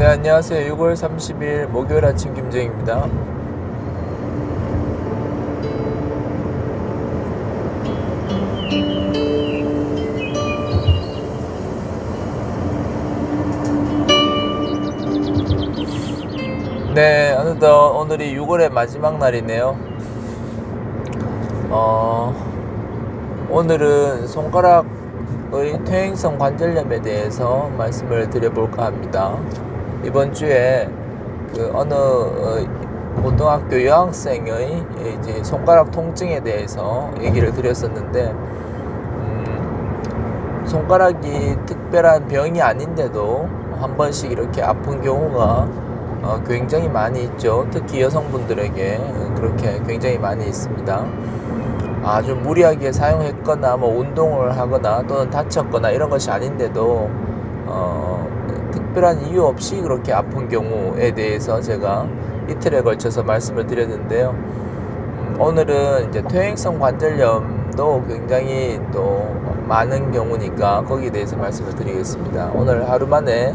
네, 안녕하세요. 6월 30일 목요일 아침 김정입니다. 네, 어느덧 오늘이 6월의 마지막 날이네요. 어, 오늘은 손가락의 퇴행성 관절염에 대해서 말씀을 드려볼까 합니다. 이번 주에 그 어느 어, 고등학교 여학생의 이제 손가락 통증에 대해서 얘기를 드렸었는데, 음, 손가락이 특별한 병이 아닌데도 한 번씩 이렇게 아픈 경우가 어, 굉장히 많이 있죠. 특히 여성분들에게 그렇게 굉장히 많이 있습니다. 아주 무리하게 사용했거나 뭐 운동을 하거나 또는 다쳤거나 이런 것이 아닌데도 어, 특별한 이유 없이 그렇게 아픈 경우에 대해서 제가 이틀에 걸쳐서 말씀을 드렸는데요. 음, 오늘은 이제 퇴행성 관절염도 굉장히 또 많은 경우니까 거기에 대해서 말씀을 드리겠습니다. 오늘 하루 만에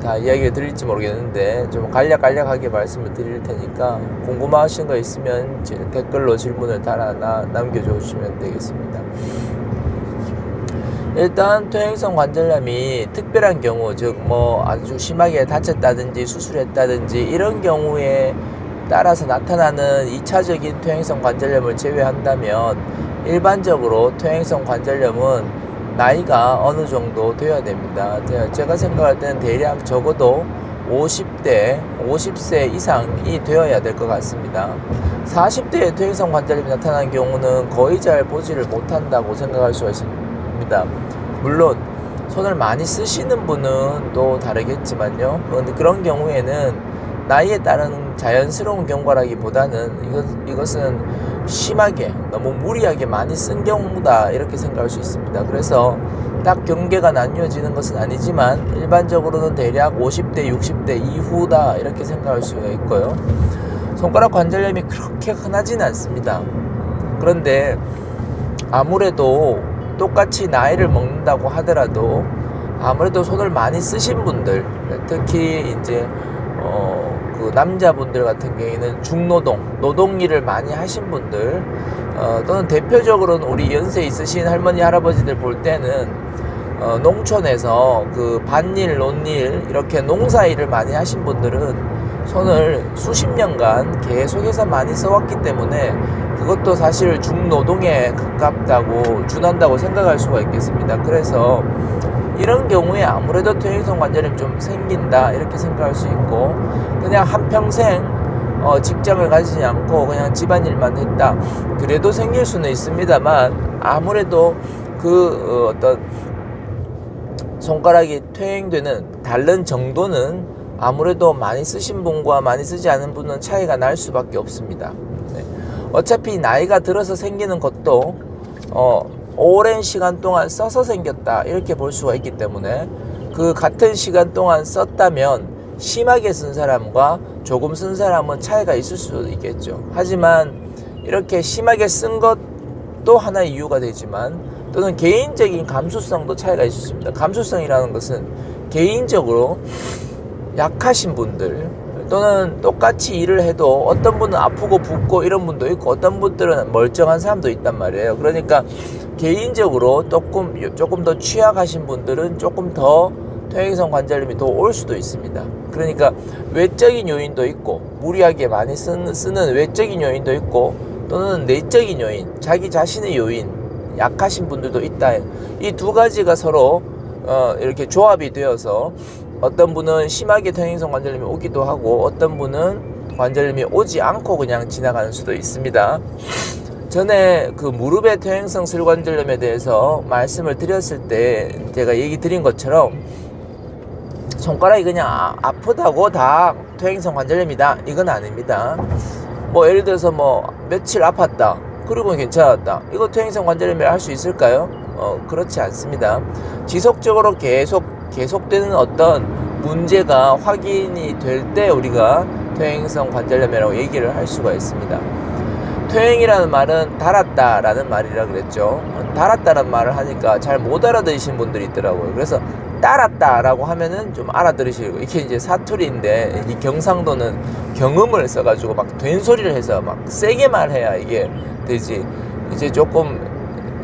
다 이야기를 드릴지 모르겠는데 좀 간략간략하게 말씀을 드릴 테니까 궁금하신 거 있으면 제 댓글로 질문을 달아 나- 남겨주시면 되겠습니다. 일단 퇴행성 관절염이 특별한 경우 즉 뭐 아주 심하게 다쳤다든지 수술했다든지 이런 경우에 따라서 나타나는 2차적인 퇴행성 관절염을 제외한다면 일반적으로 퇴행성 관절염은 나이가 어느 정도 되어야 됩니다. 제- 제가 생각할 때는 대략 적어도 50대, 50세 이상이 되어야 될 것 같습니다. 40대에 퇴행성 관절염이 나타나는 경우는 거의 잘 보지를 못한다고 생각할 수가 있습니다. 물론 손을 많이 쓰시는 분은 또 다르겠지만요. 그런데 그런 경우에는 나이에 따른 자연스러운 경과라기보다는 이것, 이것은 심하게 너무 무리하게 많이 쓴 경우다 이렇게 생각할 수 있습니다. 그래서 딱 경계가 나뉘어지는 것은 아니지만 일반적으로는 대략 50대, 60대 이후다 이렇게 생각할 수가 있고요. 손가락 관절염이 그렇게 흔하지는 않습니다. 그런데 아무래도 똑같이 나이를 먹는다고 하더라도 아무래도 손을 많이 쓰신 분들 특히 이제 어, 그 남자분들 같은 경우에는 중노동 노동 일을 많이 하신 분들 어, 또는 대표적으로는 우리 연세 있으신 할머니 할아버지들 볼 때는 어, 농촌에서 그 밭일 논일 이렇게 농사 일을 많이 하신 분들은 손을 수십 년간 계속해서 많이 써왔기 때문에 그것도 사실 중노동에 가깝다고 준한다고 생각할 수가 있겠습니다. 그래서 이런 경우에 아무래도 퇴행성 관절염이 좀 생긴다 이렇게 생각할 수 있고 그냥 한 평생 어, 직장을 가지지 않고 그냥 집안일만 했다 그래도 생길 수는 있습니다만 아무래도 그 어, 어떤 손가락이 퇴행되는 다른 정도는 아무래도 많이 쓰신 분과 많이 쓰지 않은 분은 차이가 날 수밖에 없습니다. 네. 어차피 나이가 들어서 생기는 것도 어, 오랜 시간 동안 써서 생겼다 이렇게 볼 수가 있기 때문에 그 같은 시간 동안 썼다면 심하게 쓴 사람과 조금 쓴 사람은 차이가 있을 수 있겠죠. 하지만 이렇게 심하게 쓴 것도 하나의 이유가 되지만 또는 개인적인 감수성도 차이가 있습니다. 감수성이라는 것은 개인적으로 약하신 분들 또는 똑같이 일을 해도 어떤 분은 아프고 붓고 이런 분도 있고 어떤 분들은 멀쩡한 사람도 있단 말이에요. 그러니까 개인적으로 조금 조금 더 취약하신 분들은 조금 더 퇴행성 관절염이 더 올 수도 있습니다. 그러니까 외적인 요인도 있고 무리하게 많이 쓰는, 외적인 요인도 있고 또는 내적인 요인, 자기 자신의 요인, 약하신 분들도 있다. 이 두 가지가 서로 어, 이렇게 조합이 되어서 어떤 분은 심하게 퇴행성 관절염이 오기도 하고 어떤 분은 관절염이 오지 않고 그냥 지나가는 수도 있습니다. 전에 그 무릎의 퇴행성 슬관절염에 대해서 말씀을 드렸을 때 제가 얘기 드린 것처럼 손가락이 그냥 아, 아프다고 다 퇴행성 관절염이다 이건 아닙니다. 뭐 예를 들어서 뭐 며칠 아팠다 그리고 괜찮았다 이거 퇴행성 관절염이 할 수 있을까요? 어 그렇지 않습니다. 지속적으로 계속 계속되는 어떤 문제가 확인이 될 때 우리가 퇴행성 관절염이라고 얘기를 할 수가 있습니다. 퇴행이라는 말은 달았다라는 말이라 그랬죠. 달았다는 말을 하니까 잘 못 알아들으신 분들이 있더라고요. 그래서 따랐다라고 하면은 좀 알아들으시고 이게 이제 사투리인데 이 경상도는 경음을 써가지고 막 된소리를 해서 막 세게 말해야 이게 되지 이제 조금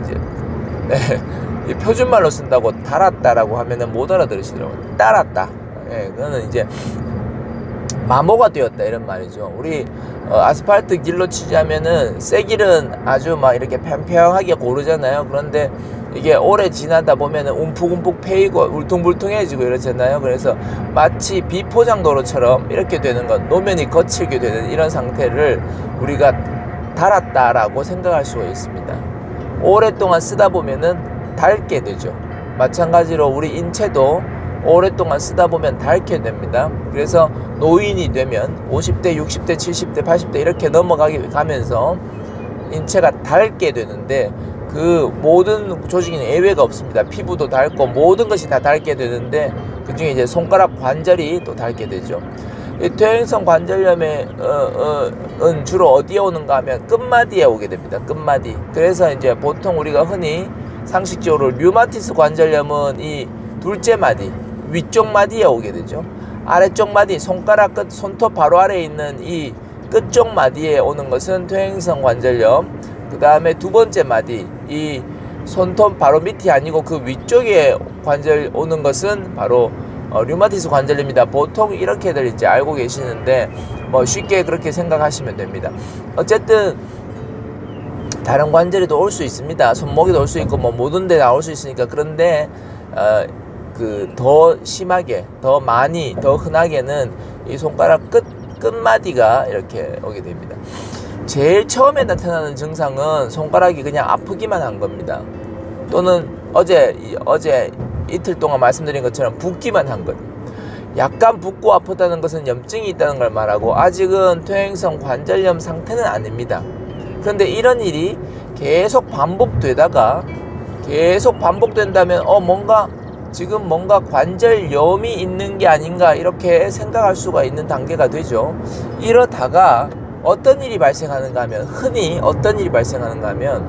이제 네, 이 표준말로 쓴다고 달았다라고 하면은 못 알아들으시더라고요 따랐다 예 그거는 이제 마모가 되었다 이런 말이죠. 우리 어, 아스팔트 길로 치자면은 새 길은 아주 막 이렇게 평평하게 고르잖아요. 그런데 이게 오래 지나다 보면은 움푹움푹 패이고 울퉁불퉁해지고 이러잖아요. 그래서 마치 비포장도로처럼 이렇게 되는 것, 노면이 거칠게 되는 이런 상태를 우리가 달았다라고 생각할 수가 있습니다. 오랫동안 쓰다 보면은 닳게 되죠. 마찬가지로 우리 인체도 오랫동안 쓰다 보면 닳게 됩니다. 그래서 노인이 되면 50대, 60대, 70대, 80대 이렇게 넘어가게 가면서 인체가 닳게 되는데 그 모든 조직에는 예외가 없습니다. 피부도 닳고 모든 것이 다 닳게 되는데 그 중에 이제 손가락 관절이 또 닳게 되죠. 이 퇴행성 관절염의 어, 어, 은 주로 어디에 오는가 하면 끝마디에 오게 됩니다. 끝마디. 그래서 이제 보통 우리가 흔히 상식적으로 류마티스 관절염은 이 둘째 마디, 위쪽 마디에 오게 되죠. 아래쪽 마디, 손가락 끝, 손톱 바로 아래에 있는 이 끝쪽 마디에 오는 것은 퇴행성 관절염. 그 다음에 두 번째 마디, 이 손톱 바로 밑이 아니고 그 위쪽에 관절 오는 것은 바로 어, 류마티스 관절염입니다. 보통 이렇게들 이제 알고 계시는데 뭐 쉽게 그렇게 생각하시면 됩니다. 어쨌든 다른 관절에도 올 수 있습니다. 손목에도 올 수 있고 뭐 모든 데 나올 수 있으니까 그런데 어, 그 더 심하게 더 많이 더 흔하게는 이 손가락 끝 끝마디가 이렇게 오게 됩니다. 제일 처음에 나타나는 증상은 손가락이 그냥 아프기만 한 겁니다. 또는 어제 이- 어제 이틀 동안 말씀드린 것처럼 붓기만 한 것. 약간 붓고 아프다는 것은 염증이 있다는 걸 말하고 아직은 퇴행성 관절염 상태는 아닙니다. 그런데 이런 일이 계속 반복되다가 계속 반복된다면 어 뭔가 지금 뭔가 관절염이 있는 게 아닌가 이렇게 생각할 수가 있는 단계가 되죠. 이러다가 어떤 일이 발생하는가 하면 흔히 어떤 일이 발생하는가 하면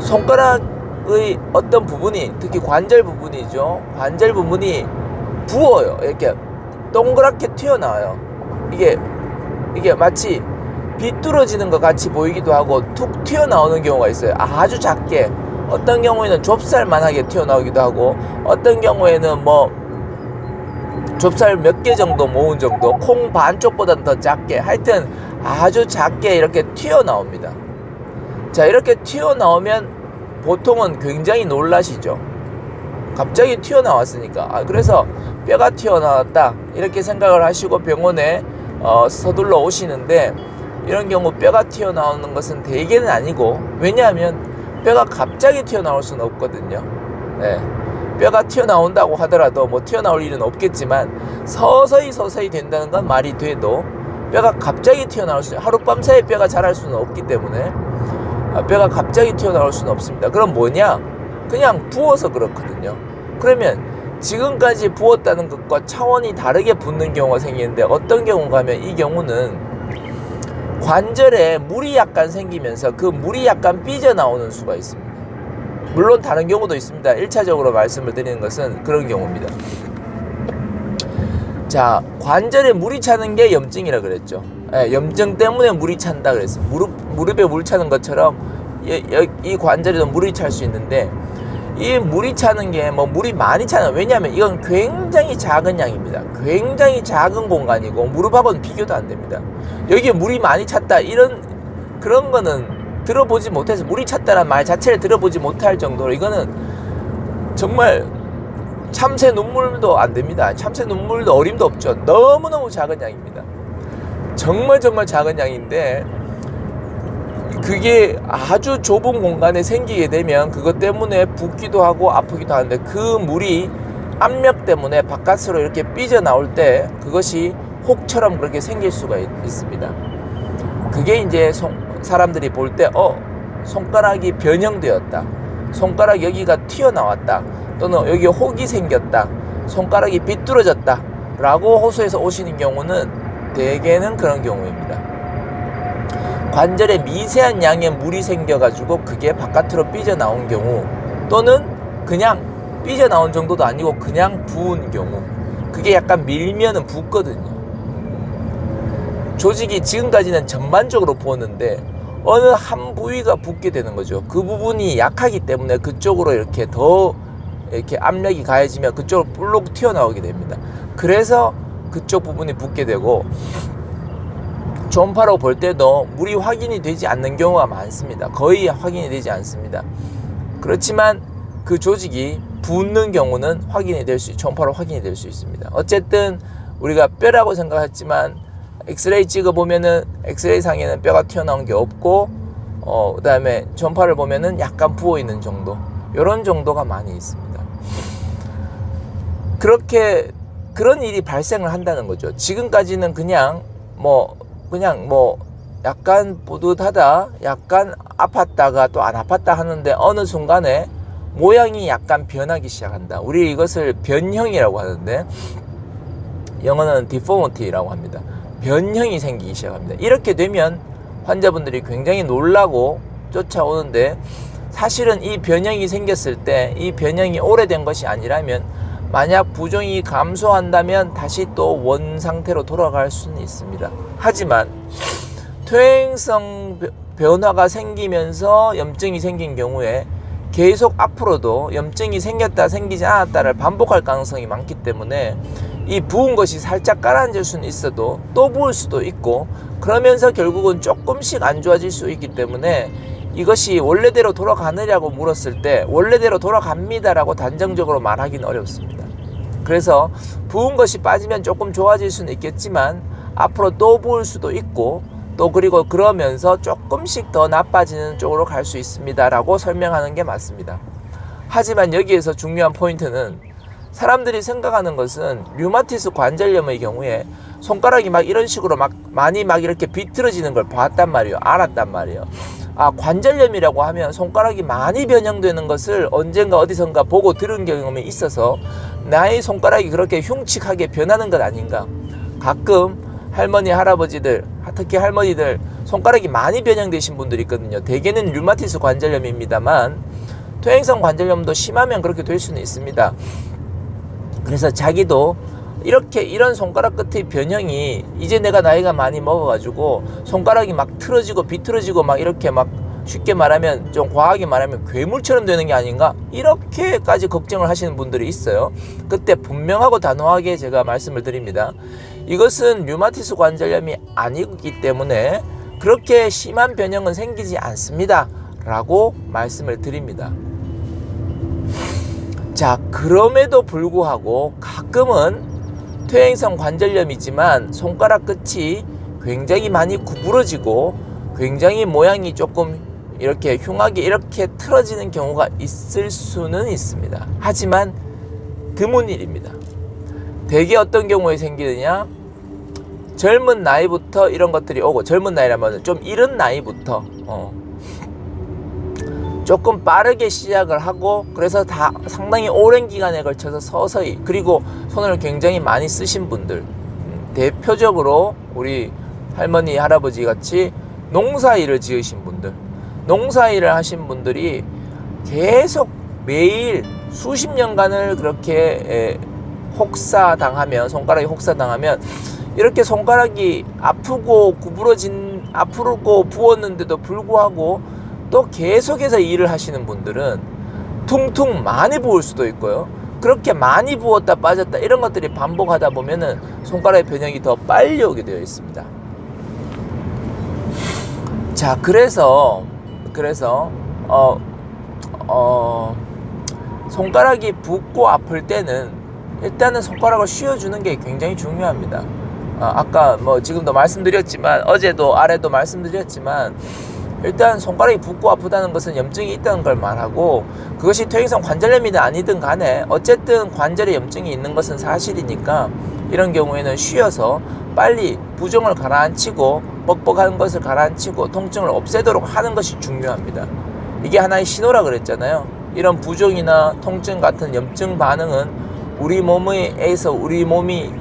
손가락의 어떤 부분이 특히 관절 부분이죠. 관절 부분이 부어요. 이렇게 동그랗게 튀어나와요. 이게 이게 마치 비뚤어지는 것 같이 보이기도 하고 툭 튀어나오는 경우가 있어요. 아주 작게. 어떤 경우에는 좁쌀만하게 튀어나오기도 하고 어떤 경우에는 뭐 좁쌀 몇 개 정도 모은 정도 콩 반쪽보다 더 작게 하여튼 아주 작게 이렇게 튀어나옵니다. 자 이렇게 튀어나오면 보통은 굉장히 놀라시죠. 갑자기 튀어나왔으니까 아, 그래서 뼈가 튀어나왔다 이렇게 생각을 하시고 병원에 어, 서둘러 오시는데 이런 경우 뼈가 튀어나오는 것은 대개는 아니고 왜냐하면 뼈가 갑자기 튀어나올 수는 없거든요. 네. 뼈가 튀어나온다고 하더라도 뭐 튀어나올 일은 없겠지만 서서히 서서히 된다는 건 말이 돼도 뼈가 갑자기 튀어나올 수 하룻밤 사이에 뼈가 자랄 수는 없기 때문에 아, 뼈가 갑자기 튀어나올 수는 없습니다. 그럼 뭐냐? 그냥 부어서 그렇거든요. 그러면 지금까지 부었다는 것과 차원이 다르게 붓는 경우가 생기는데 어떤 경우가 하면 이 경우는 관절에 물이 약간 생기면서 그 물이 약간 삐져나오는 수가 있습니다. 물론 다른 경우도 있습니다. 1차적으로 말씀을 드리는 것은 그런 경우입니다. 자, 관절에 물이 차는 게 염증이라 그랬죠. 예, 염증 때문에 물이 찬다 그랬어요. 무릎, 무릎에 물 차는 것처럼 이, 이- 이 관절에도 물이 찰 수 있는데 이 물이 차는 게 뭐 물이 많이 차는 왜냐하면 이건 굉장히 작은 양입니다. 굉장히 작은 공간이고 무릎하고는 비교도 안 됩니다. 여기에 물이 많이 찼다 이런 그런 거는 들어보지 못해서 물이 찼다는 말 자체를 들어보지 못할 정도로 이거는 정말 참새 눈물도 안 됩니다. 참새 눈물도 어림도 없죠. 너무너무 작은 양입니다. 정말 정말 작은 양인데 그게 아주 좁은 공간에 생기게 되면 그것 때문에 붓기도 하고 아프기도 하는데 그 물이 압력 때문에 바깥으로 이렇게 삐져 나올 때 그것이 혹처럼 그렇게 생길 수가 있, 습니다 그게 이제 손- 사람들이 볼 때 어 손가락이 변형되었다. 손가락 여기가 튀어나왔다. 또는 여기 혹이 생겼다. 손가락이 비뚤어졌다. 라고 호소해서 오시는 경우는 대개는 그런 경우입니다. 관절에 미세한 양의 물이 생겨가지고 그게 바깥으로 삐져나온 경우 또는 그냥 삐져나온 정도도 아니고 그냥 부은 경우. 그게 약간 밀면은 붓거든요. 조직이 지금까지는 전반적으로 부었는데 어느 한 부위가 붓게 되는 거죠. 그 부분이 약하기 때문에 그쪽으로 이렇게 더 이렇게 압력이 가해지면 그쪽으로 볼록 튀어나오게 됩니다. 그래서 그쪽 부분이 붓게 되고 전파로 볼 때도 물이 확인이 되지 않는 경우가 많습니다. 거의 확인이 되지 않습니다. 그렇지만 그 조직이 붓는 경우는 확인이 될 수, 전파로 확인이 될 수 있습니다. 어쨌든 우리가 뼈라고 생각했지만 엑스레이 찍어 보면은 엑스레이 상에는 뼈가 튀어나온 게 없고 어 그다음에 전파를 보면은 약간 부어 있는 정도. 이런 정도가 많이 있습니다. 그렇게 그런 일이 발생을 한다는 거죠. 지금까지는 그냥 뭐 그냥 뭐 약간 뿌듯하다, 약간 아팠다가 또 안 아팠다 하는데 어느 순간에 모양이 약간 변하기 시작한다. 우리 이것을 변형이라고 하는데 영어는 deformity라고 합니다. 변형이 생기기 시작합니다. 이렇게 되면 환자분들이 굉장히 놀라고 쫓아오는데 사실은 이 변형이 생겼을 때 이 변형이 오래된 것이 아니라면 만약 부종이 감소한다면 다시 또 원 상태로 돌아갈 수는 있습니다. 하지만 퇴행성 변화가 생기면서 염증이 생긴 경우에 계속 앞으로도 염증이 생겼다 생기지 않았다를 반복할 가능성이 많기 때문에 이 부은 것이 살짝 가라앉을 수는 있어도 또 부을 수도 있고 그러면서 결국은 조금씩 안 좋아질 수 있기 때문에 이것이 원래대로 돌아가느냐고 물었을 때 원래대로 돌아갑니다라고 단정적으로 말하기는 어렵습니다. 그래서 부은 것이 빠지면 조금 좋아질 수는 있겠지만 앞으로 또 부을 수도 있고 또 그리고 그러면서 조금씩 더 나빠지는 쪽으로 갈 수 있습니다라고 설명하는 게 맞습니다. 하지만 여기에서 중요한 포인트는 사람들이 생각하는 것은 류마티스 관절염의 경우에 손가락이 막 이런 식으로 막 많이 막 이렇게 비틀어지는 걸 봤단 말이에요. 알았단 말이에요. 아, 관절염이라고 하면 손가락이 많이 변형되는 것을 언젠가 어디선가 보고 들은 경험이 있어서 나의 손가락이 그렇게 흉측하게 변하는 것 아닌가. 가끔 할머니, 할아버지들, 특히 할머니들 손가락이 많이 변형되신 분들이 있거든요. 대개는 류마티스 관절염입니다만 퇴행성 관절염도 심하면 그렇게 될 수는 있습니다. 그래서 자기도 이렇게 이런 손가락 끝의 변형이 이제 내가 나이가 많이 먹어가지고 손가락이 막 틀어지고 비틀어지고 막 이렇게 막 쉽게 말하면 좀 과하게 말하면 괴물처럼 되는 게 아닌가 이렇게까지 걱정을 하시는 분들이 있어요. 그때 분명하고 단호하게 제가 말씀을 드립니다. 이것은 류마티스 관절염이 아니기 때문에 그렇게 심한 변형은 생기지 않습니다. 라고 말씀을 드립니다. 자, 그럼에도 불구하고 가끔은 퇴행성 관절염이지만 손가락 끝이 굉장히 많이 구부러지고 굉장히 모양이 조금 이렇게 흉하게 이렇게 틀어지는 경우가 있을 수는 있습니다. 하지만 드문 일입니다. 대개 어떤 경우에 생기느냐? 젊은 나이부터 이런 것들이 오고 젊은 나이라면 좀 이른 나이부터 어, 조금 빠르게 시작을 하고 그래서 다 상당히 오랜 기간에 걸쳐서 서서히 그리고 손을 굉장히 많이 쓰신 분들 음, 대표적으로 우리 할머니 할아버지 같이 농사일을 지으신 분들 농사일을 하신 분들이 계속 매일 수십 년간을 그렇게 혹사당하면 손가락이 혹사당하면 이렇게 손가락이 아프고 구부러진 아프고 부었는데도 불구하고 또 계속해서 일을 하시는 분들은 퉁퉁 많이 부을 수도 있고요. 그렇게 많이 부었다 빠졌다 이런 것들이 반복하다 보면은 손가락의 변형이 더 빨리 오게 되어 있습니다. 자, 그래서 그래서 어, 어, 손가락이 붓고 아플 때는 일단은 손가락을 쉬어주는 게 굉장히 중요합니다. 아, 아까 뭐 지금도 말씀드렸지만 어제도 아래도 말씀드렸지만 일단 손가락이 붓고 아프다는 것은 염증이 있다는 걸 말하고 그것이 퇴행성 관절염이든 아니든 간에 어쨌든 관절에 염증이 있는 것은 사실이니까 이런 경우에는 쉬어서 빨리 부종을 가라앉히고 뻑뻑한 것을 가라앉히고 통증을 없애도록 하는 것이 중요합니다. 이게 하나의 신호라 그랬잖아요. 이런 부종이나 통증 같은 염증 반응은 우리 몸에서 우리 몸이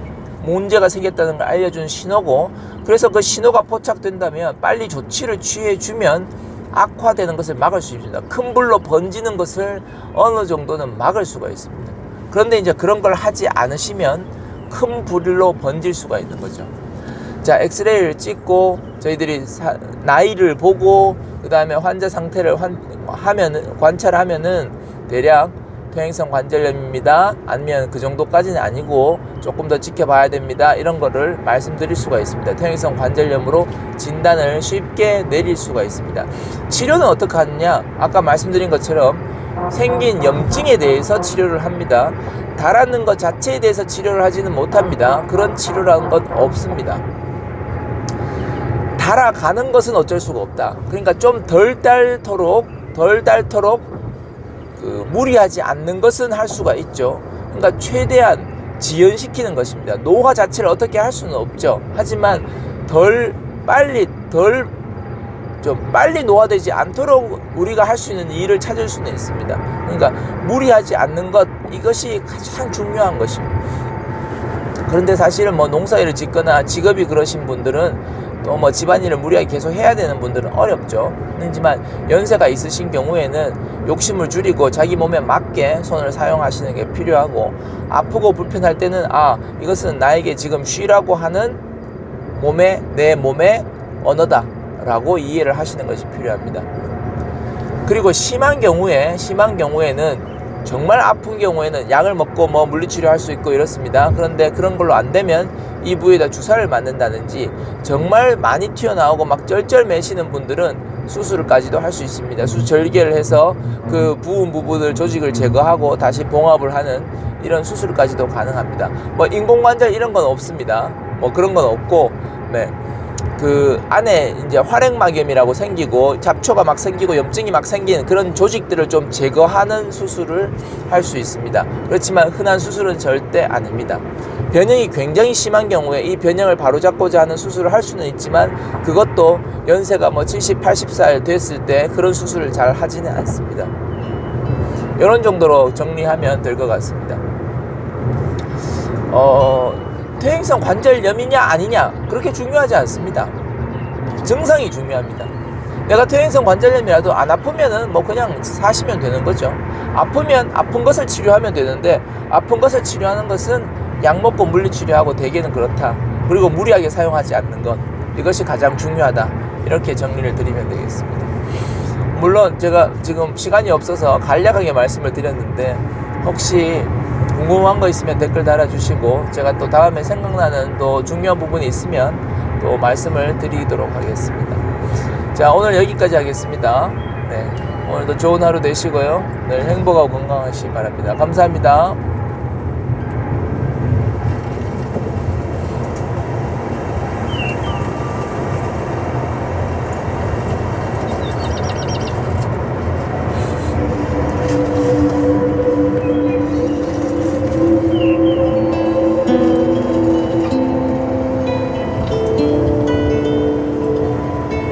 문제가 생겼다는 걸 알려준 신호고 그래서 그 신호가 포착된다면 빨리 조치를 취해주면 악화되는 것을 막을 수 있습니다. 큰 불로 번지는 것을 어느 정도는 막을 수가 있습니다. 그런데 이제 그런 걸 하지 않으시면 큰 불로 번질 수가 있는 거죠. 자, 엑스레이를 찍고 저희들이 사- 나이를 보고 그 다음에 환자 상태를 환, 하면은 관찰하면은 대략 퇴행성 관절염입니다. 아니면 그 정도까지는 아니고 조금 더 지켜봐야 됩니다. 이런 거를 말씀드릴 수가 있습니다. 퇴행성 관절염으로 진단을 쉽게 내릴 수가 있습니다. 치료는 어떻게 하느냐? 아까 말씀드린 것처럼 생긴 염증에 대해서 치료를 합니다. 달았는 것 자체에 대해서 치료를 하지는 못합니다. 그런 치료라는 건 없습니다. 달아가는 것은 어쩔 수가 없다. 그러니까 좀 덜 달도록 덜 달도록 그 무리하지 않는 것은 할 수가 있죠. 그러니까 최대한 지연시키는 것입니다. 노화 자체를 어떻게 할 수는 없죠. 하지만 덜 빨리 덜 좀 빨리 노화되지 않도록 우리가 할 수 있는 일을 찾을 수는 있습니다. 그러니까 무리하지 않는 것 이것이 가장 중요한 것입니다. 그런데 사실은 뭐 농사일을 짓거나 직업이 그러신 분들은 또 뭐 집안일을 무리하게 계속 해야 되는 분들은 어렵죠. 하지만 연세가 있으신 경우에는 욕심을 줄이고 자기 몸에 맞게 손을 사용하시는 게 필요하고 아프고 불편할 때는 아 이것은 나에게 지금 쉬라고 하는 몸의 내 몸의 언어다라고 이해를 하시는 것이 필요합니다. 그리고 심한 경우에 심한 경우에는 정말 아픈 경우에는 약을 먹고 뭐 물리치료 할 수 있고 이렇습니다. 그런데 그런 걸로 안 되면 이 부위에다 주사를 맞는다든지 정말 많이 튀어나오고 막 쩔쩔 매시는 분들은 수술까지도 할 수 있습니다. 수 절개를 해서 그 부은 부분을 조직을 제거하고 다시 봉합을 하는 이런 수술까지도 가능합니다. 뭐 인공관절 이런 건 없습니다. 뭐 그런 건 없고 네. 그 안에 이제 활액막염이라고 생기고 잡초가 막 생기고 염증이 막 생기는 그런 조직들을 좀 제거하는 수술을 할 수 있습니다. 그렇지만 흔한 수술은 절대 아닙니다. 변형이 굉장히 심한 경우에 이 변형을 바로잡고자 하는 수술을 할 수는 있지만 그것도 연세가 뭐 70, 80살 됐을 때 그런 수술을 잘 하지는 않습니다. 이런 정도로 정리하면 될 것 같습니다. 어, 퇴행성 관절염이냐 아니냐 그렇게 중요하지 않습니다. 증상이 중요합니다. 내가 퇴행성 관절염이라도 안 아프면은 뭐 그냥 사시면 되는 거죠. 아프면 아픈 것을 치료하면 되는데 아픈 것을 치료하는 것은 약 먹고 물리 치료하고 대개는 그렇다. 그리고 무리하게 사용하지 않는 것 이것이 가장 중요하다. 이렇게 정리를 드리면 되겠습니다. 물론 제가 지금 시간이 없어서 간략하게 말씀을 드렸는데 혹시 궁금한 거 있으면 댓글 달아주시고 제가 또 다음에 생각나는 또 중요한 부분이 있으면 또 말씀을 드리도록 하겠습니다. 자 오늘 여기까지 하겠습니다. 네 오늘도 좋은 하루 되시고요. 늘 행복하고 건강하시기 바랍니다. 감사합니다.